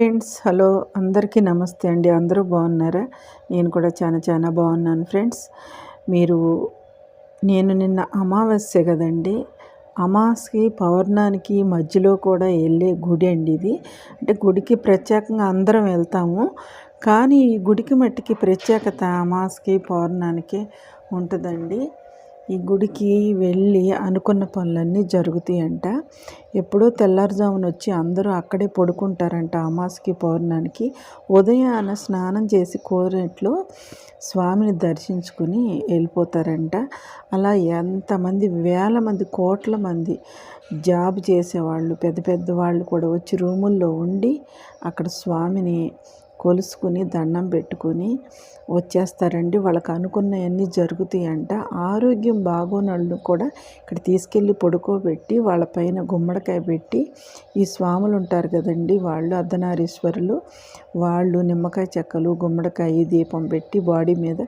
Friends hello అందరికీ నమస్తే అండి. అందరూ బాగున్నారా? నేను కూడా చాలా చాలా బాగున్నాను ఫ్రెండ్స్. మీరు నేను నిన్న అమావాస్య కదండి. అమాస్కి పౌర్ణానికి మధ్యలో కూడా వెళ్ళే గుడి అండి ఇది. అంటే గుడికి ప్రత్యేకంగా అందరం వెళ్తాము. కానీ ఈ గుడికి మట్టికి ప్రత్యేకత అమాస్కి పౌర్ణానికి ఉంటుందండి. ఈ గుడికి వెళ్ళి అనుకున్న పనులన్నీ జరుగుతాయంట. ఎప్పుడో తెల్లారుజామున వచ్చి అందరూ అక్కడే పడుకుంటారంట అమాస్కి పౌర్ణానికి. ఉదయాన స్నానం చేసి కోరినట్లు స్వామిని దర్శించుకుని వెళ్ళిపోతారంట. అలా ఎంతమంది వేల మంది కోట్ల మంది జాబ్ చేసేవాళ్ళు పెద్ద పెద్ద వాళ్ళు కూడా వచ్చి రూముల్లో ఉండి అక్కడ స్వామిని కొలుసుకుని దండం పెట్టుకొని వచ్చేస్తారండి. వాళ్ళకి అనుకున్నవన్నీ జరుగుతాయంట. ఆరోగ్యం బాగోనళ్ళు కూడా ఇక్కడ తీసుకెళ్ళి పడుకోబెట్టి వాళ్ళ పైన గుమ్మడికాయ పెట్టి ఈ స్వాములు ఉంటారు కదండి వాళ్ళు అర్ధనారీశ్వరులు. వాళ్ళు నిమ్మకాయ చెక్కలు గుమ్మడికాయ దీపం పెట్టి బాడీ మీద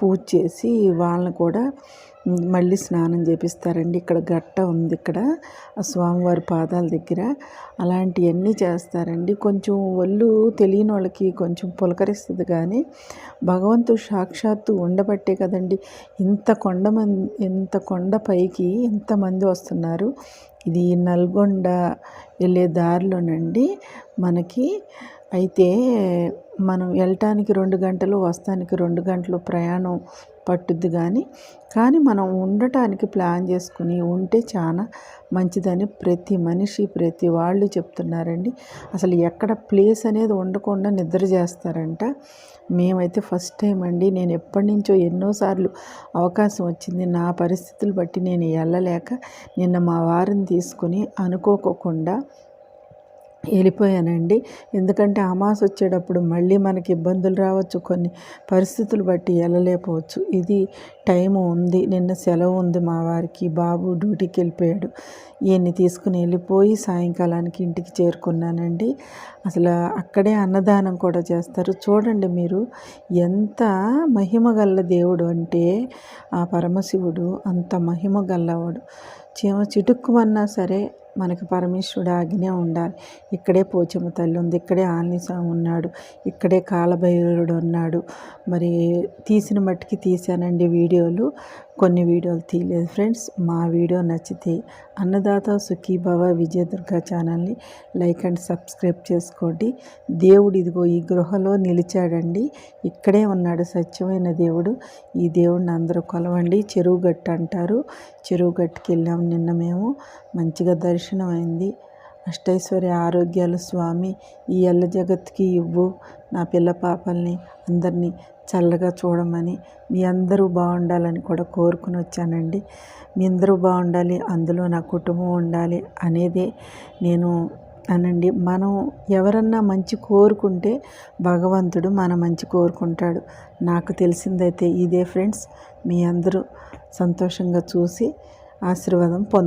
పూజ చేసి వాళ్ళని కూడా మళ్ళీ స్నానం చేపిస్తారండి. ఇక్కడ గట్ట ఉంది ఇక్కడ ఆ స్వామివారి పాదాల దగ్గర. అలాంటివన్నీ చేస్తారండి. కొంచెం ఒళ్ళు తెలియని వాళ్ళకి కొంచెం పులకరిస్తుంది కానీ భగవంతుడు సాక్షాత్తు ఉండబట్టే కదండి. ఇంత కొండ ఇంత కొండ పైకి ఇంతమంది వస్తున్నారు. ఇది నల్గొండ వెళ్ళే దారిలోనండి. మనకి అయితే మనం వెళ్ళటానికి రెండు గంటలు వస్తానికి రెండు గంటలు ప్రయాణం పట్టుద్ది కానీ కానీ మనం ఉండటానికి ప్లాన్ చేసుకుని ఉంటే చాలా మంచిదని ప్రతి మనిషి ప్రతి వాళ్ళు చెప్తున్నారండి. అసలు ఎక్కడ ప్లేస్ అనేది ఉండకుండా నిద్ర చేస్తారంట. మేమైతే ఫస్ట్ టైం అండి. నేను ఎప్పటి నుంచో ఎన్నోసార్లు అవకాశం వచ్చింది. నా పరిస్థితులు బట్టి నేను వెళ్ళలేక నిన్న మా వారిని తీసుకుని అనుకోకుండా వెళ్ళిపోయానండి. ఎందుకంటే అమాస వచ్చేటప్పుడు మళ్ళీ మనకి ఇబ్బందులు రావచ్చు కొన్ని పరిస్థితులు బట్టి వెళ్ళలేకపోవచ్చు. ఇది టైం ఉంది నిన్న సెలవు ఉంది మా వారికి బాబు డ్యూటీకి వెళ్ళిపోయాడు. ఈయన్ని తీసుకుని వెళ్ళిపోయి సాయంకాలానికి ఇంటికి చేరుకున్నానండి. అసలు అక్కడే అన్నదానం కూడా చేస్తారు. చూడండి మీరు ఎంత మహిమ గల్ల దేవుడు అంటే ఆ పరమశివుడు అంత మహిమ గల్లవాడు చీమ చిటుక్కుమన్నా సరే మనకి పరమేశ్వరుడు ఆజ్ఞ ఉండాలి. ఇక్కడే పోచమ్మ తల్లి ఉంది ఇక్కడే ఆంజనేయస్వామి ఉన్నాడు ఇక్కడే కాలభైరవుడు ఉన్నాడు. మరి తీసిన మట్టికి తీశానండి వీడియోలు. కొన్ని వీడియోలు తీయలేదు ఫ్రెండ్స్. మా వీడియో నచ్చితే అన్నదాత సుఖీభవ విజయదుర్గ ఛానల్ని లైక్ అండ్ సబ్స్క్రైబ్ చేసుకోండి. దేవుడు ఇదిగో ఈ గృహలో నిలిచాడండి. ఇక్కడే ఉన్నాడు సత్యమైన దేవుడు. ఈ దేవుడిని అందరూ కొలవండి. చెరువు గట్టు అంటారు. చెరువు గట్టుకి వెళ్ళాం నిన్న మేము. మంచిగా దర్శనం అయింది అష్టైశ్వర్య ఆరోగ్యాలు స్వామి ఈ ఎల్ల జగత్కి ఇవ్వు. నా పిల్ల పాపల్ని అందరినీ చల్లగా చూడమని మీ అందరూ బాగుండాలని కూడా కోరుకుని వచ్చానండి. మీ అందరూ బాగుండాలి అందులో నా కుటుంబం ఉండాలి అనేదే నేను అనండి. మనం ఎవరన్నా మంచి కోరుకుంటే భగవంతుడు మన మంచి కోరుకుంటాడు. నాకు తెలిసిందైతే ఇదే ఫ్రెండ్స్. మీ అందరూ సంతోషంగా చూసి ఆశీర్వాదం పొంద